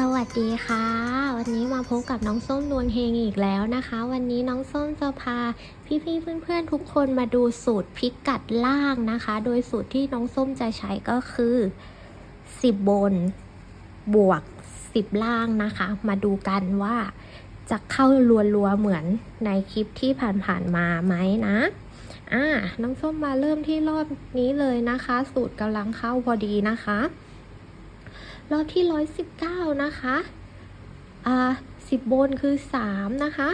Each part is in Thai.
สวัสดีค่ะ วันนี้มาพบกับน้องส้มดวงเฮงอีกแล้วนะคะ วันนี้น้องส้มจะพาพี่ๆเพื่อนๆทุกคนมาดูสูตรพิกัดล่างนะคะ โดยสูตรที่น้องส้มจะใช้ก็คือ 10 บน บวก 10 ล่างนะคะ มาดูกันว่าจะเข้ารัวๆเหมือนในคลิปที่ผ่านๆมาไหมนะอ่าน้องส้มมาเริ่มที่รอบนี้เลยนะคะ สูตรกำลังเข้าพอดีนะคะ รอบที่ร้อยสิบเก้านะคะอ่าสิบบนคือสามนะคะ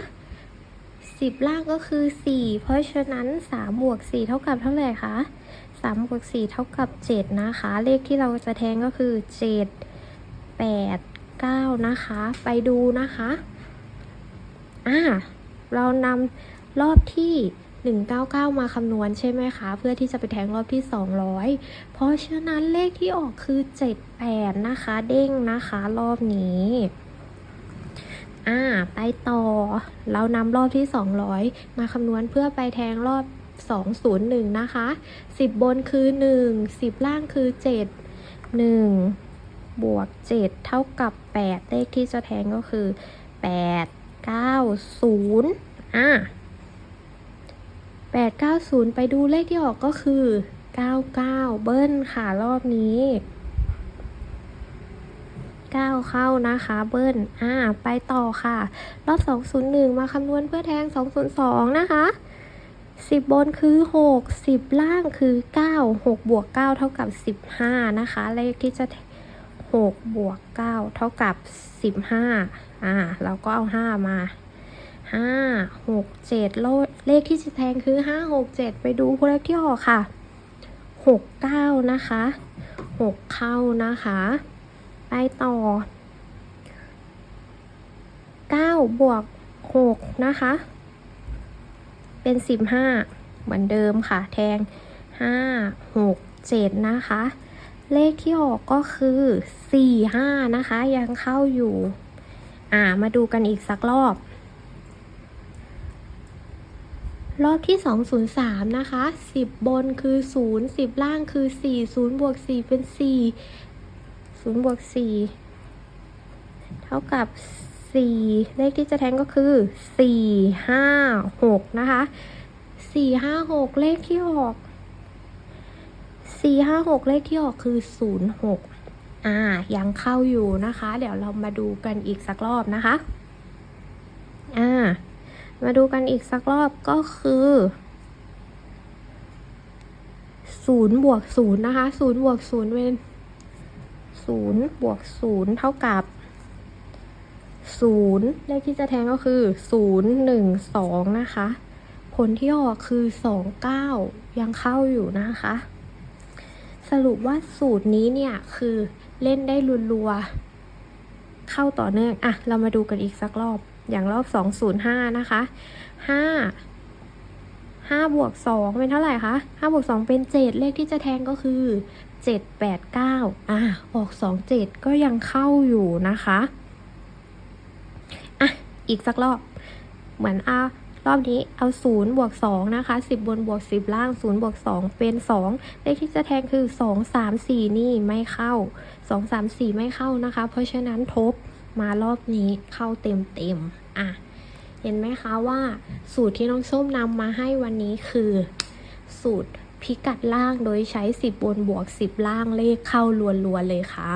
สิบล่างก็คือสี่เพราะฉะนั้นสามบวกสี่เท่ากับเท่าไหร่คะสามบวกสี่เท่ากับเจ็ดนะคะ เลขที่เราจะแทงก็คือเจ็ดแปดเก้านะคะ ไปดูนะคะ อ่า เรานำรอบที่ 199 มาคำนวณใช่ไหมคะ เพื่อที่จะไปแทงรอบที่ 200 เพราะฉะนั้นเลขที่ออกคือ 78 นะคะ เด้งนะคะรอบนี้ อ่า ไปต่อ เรานำรอบที่ 200 มาคำนวณเพื่อไปแทงรอบ 201 นะคะ 10 บนคือ 1 10 ล่างคือ 7 1 บวก 7 เท่ากับ 8 เลขที่จะแทงก็คือ 8 9 0 อ่า 890 ไปดูเลขที่ออกก็คือ 99 เบิ้ลค่ะรอบนี้ 9 เข้านะคะเบิ้ล อ่า ไปต่อค่ะ รอบ 201 มาคำนวณเพื่อแทง 202 นะคะ 10 บนคือ 6 10 ล่างคือ 9 6 บวก 9 เท่ากับ 15 นะคะ เลขที่จะ6บวก 9 เท่ากับ 15 อ่า เราก็เอา 5 มา ห้าหกเจ็ดเลขที่จะแทงคือห้าหกเจ็ดไปดูเลขที่ออกค่ะหกเก้านะคะหกเข้านะคะ ไปต่อเก้าบวกหกนะคะ เป็นสิบห้าเหมือนเดิมค่ะ แทงห้าหกเจ็ดนะคะ เลขที่ออกก็คือสี่ห้านะคะ ยังเข้าอยู่ อ่า มาดูกันอีกสักรอบ รอบที่ 203 นะคะ 10 บนคือ 0 10 ล่างคือ 4 0บวก4เป็น 4 0บวก4เท่ากับ 4 เลขที่จะแทงก็คือ 4 5 6 นะคะ 4 5 6 เลขที่ออก 4 5 6 เลขที่ออกคือ 0 6 อ่า ยังเข้าอยู่นะคะ เดี๋ยวเรามาดูกันอีกสักรอบนะคะ อ่า มาดูกันอีกสักรอบก็คือศูนย์บวกศูนย์นะคะศูนย์บวกศูนย์เป็นศูนย์บวกศูนย์เท่ากับศูนย์เลขที่จะแทงก็คือศูนย์หนึ่งสองนะคะ ผลที่ออกคือสองเก้ายังเข้าอยู่นะคะ สรุปว่าสูตรนี้เนี่ยคือเล่นได้รัวๆเข้าต่อเนื่องอะเรามาดูกันอีกสักรอบ อย่างรอบ205นะคะ5 5บวก2เป็นเท่าไหร่คะ5บวก2เป็น7เลขที่จะแทงก็คือ7 8 9อะออก2 7ก็ยังเข้าอยู่นะคะอะอีกสักรอบ เหมือนอะรอบนี้เอา0บวก2นะคะ10บนบวก10ล่าง0บวก2เป็น2เลขที่จะแทงคือ2 3 4นี่ไม่เข้า2 3 4ไม่เข้านะคะ เพราะฉะนั้นทบ มารอบนี้เข้าเต็มเต็มๆอะ เห็นไหมคะว่าสูตรที่น้องส้มนำมาให้วันนี้คือ สูตรพิกัดล่างโดยใช้ 10 บนบวก 10 ล่างเลขเข้าล้วๆเลยค่ะ